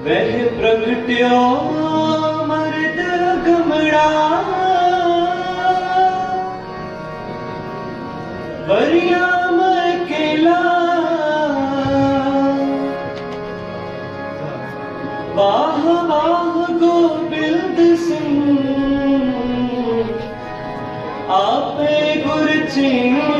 ਵਹਿ ਪ੍ਰਗਟਿਓ ਮਰਦ ਗਮੜਾ। ਵਰਿਆ ਕੇਲਾ ਵਾਹ ਵਾਹ ਗੋਬਿੰਦ ਸਿੰਘ ਆਪੇ ਗੁਰ ਚੀਰਾ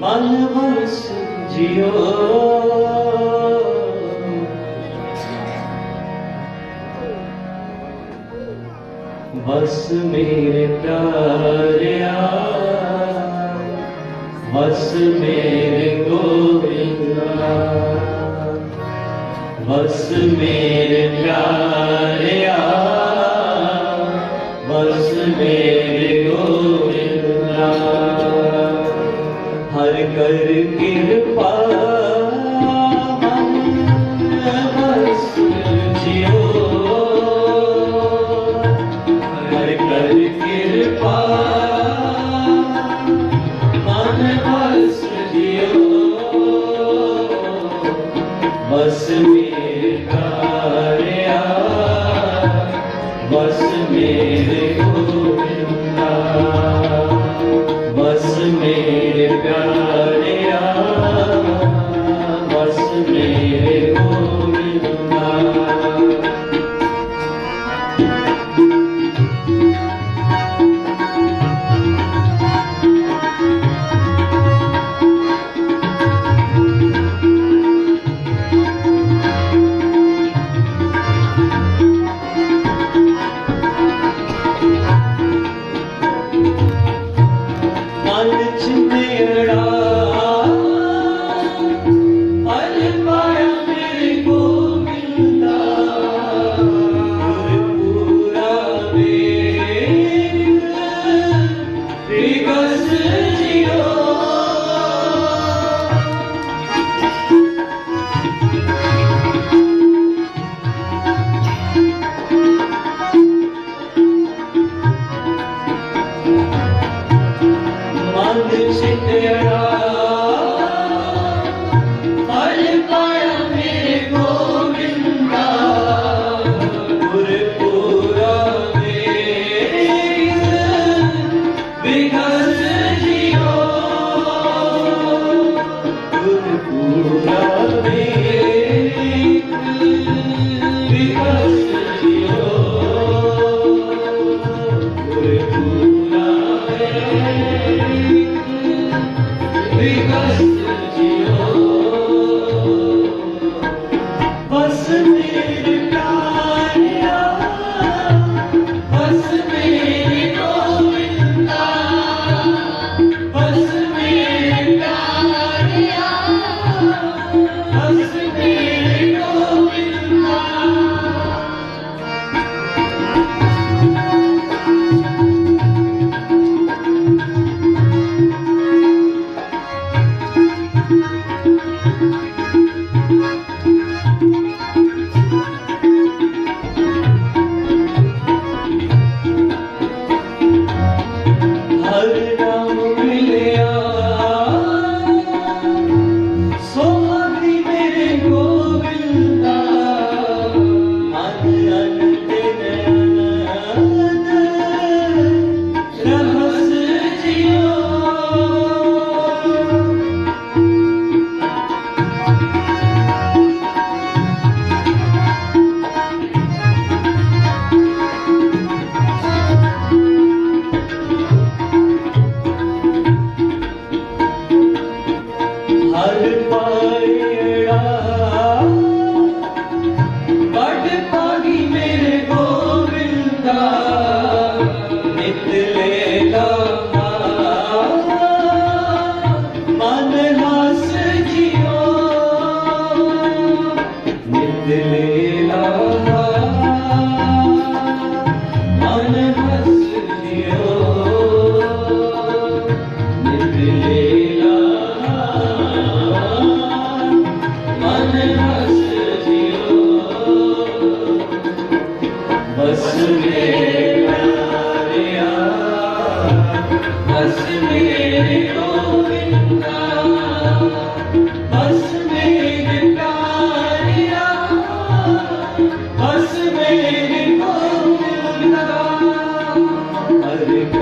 ਮਨ ਵਸ ਜਿਓ ਵਸ ਮੇਰੇ ਪਿਆਰਿਆ ਵਸ ਮੇਰੇ ਗੋਬਿੰਦਾ ਵਸ ਮੇਰੇ ਪਿਆਰਿਆ ਵਸ ਮੇਰੇ प्यार Amém.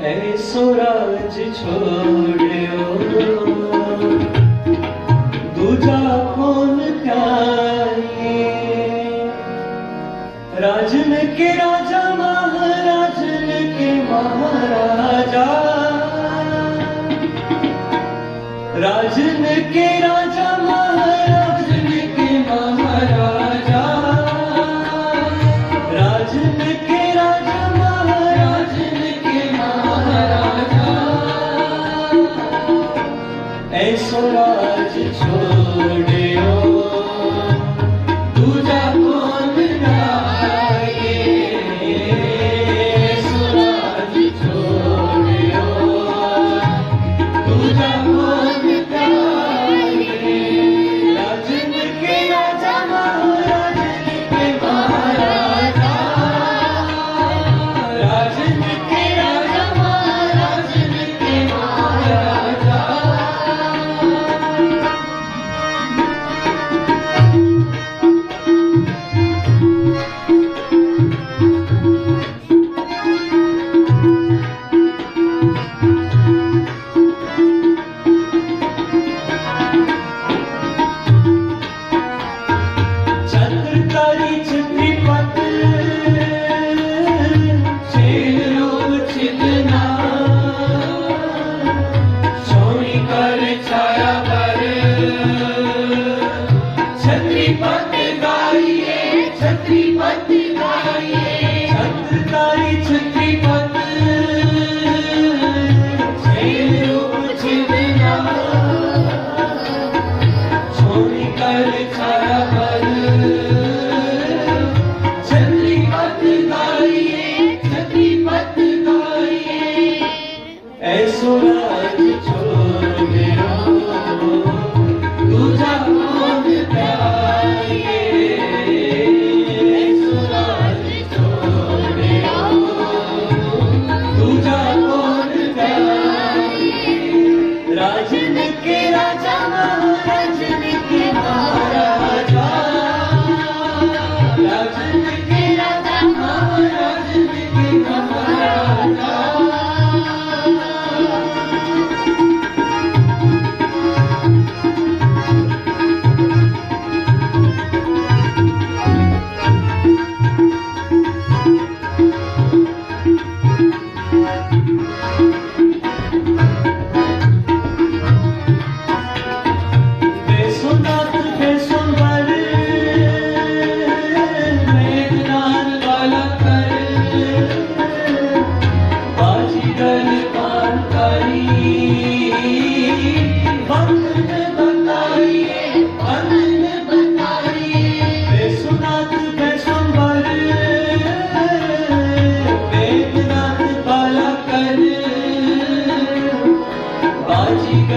ऐ सुराज छोड़ियो। दूजा कौन राजन के राजा महाराजन के महाराजा। राजन के राजा महाराजन के महाराजा। राजन के Jesus.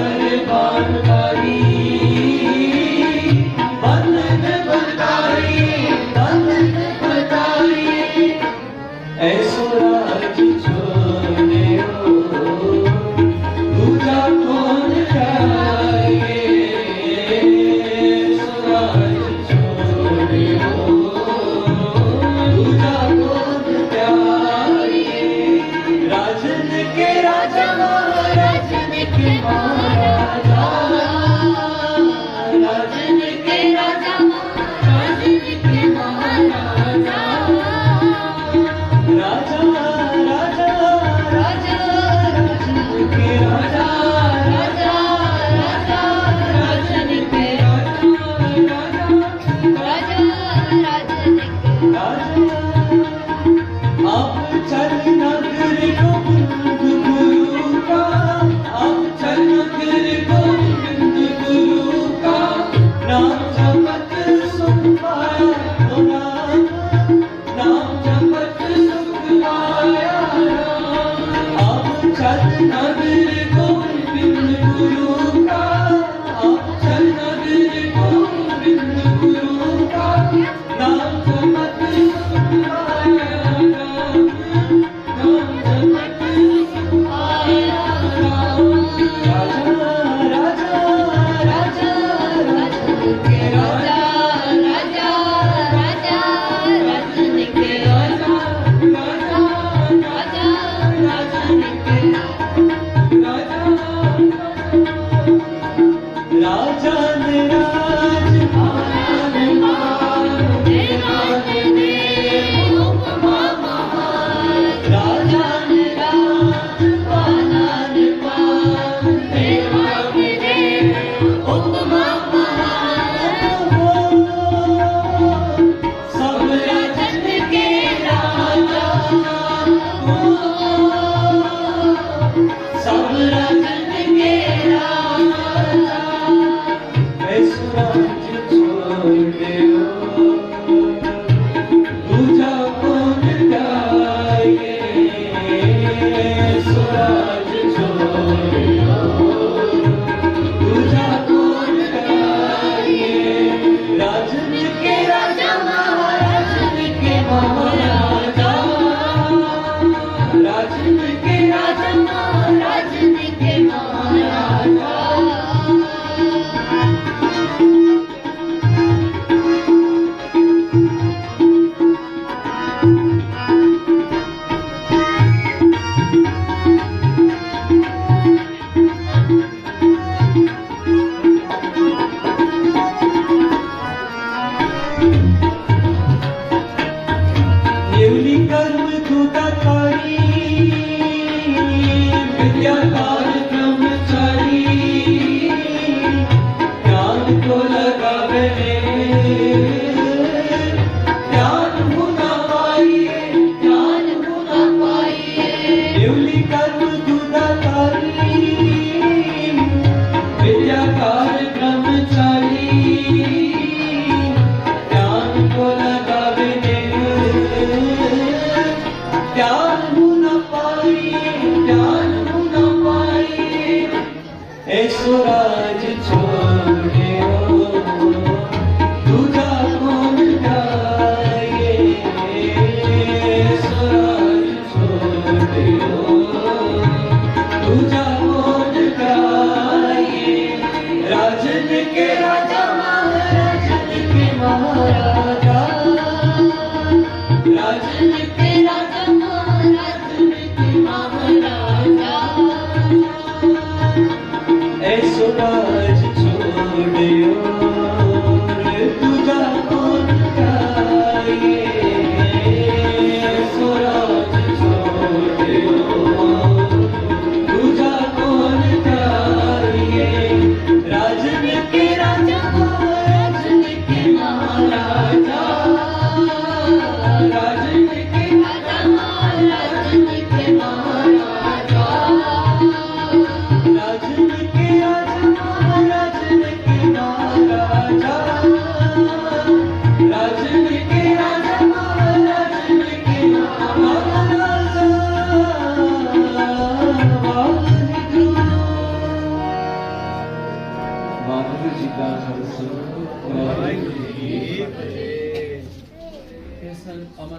घर बार बारी Amen.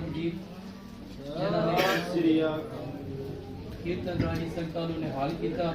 ਸਾਹਿਬ ਜੀ ਜਿਨ੍ਹਾਂ ਨੇ ਸ੍ਰੀ ਅਕਾਲ। ਕੀਰਤਨ ਰਾਹੀਂ ਸੰਗਤਾਂ ਨੂੰ ਨਿਹਾਲ ਕੀਤਾ।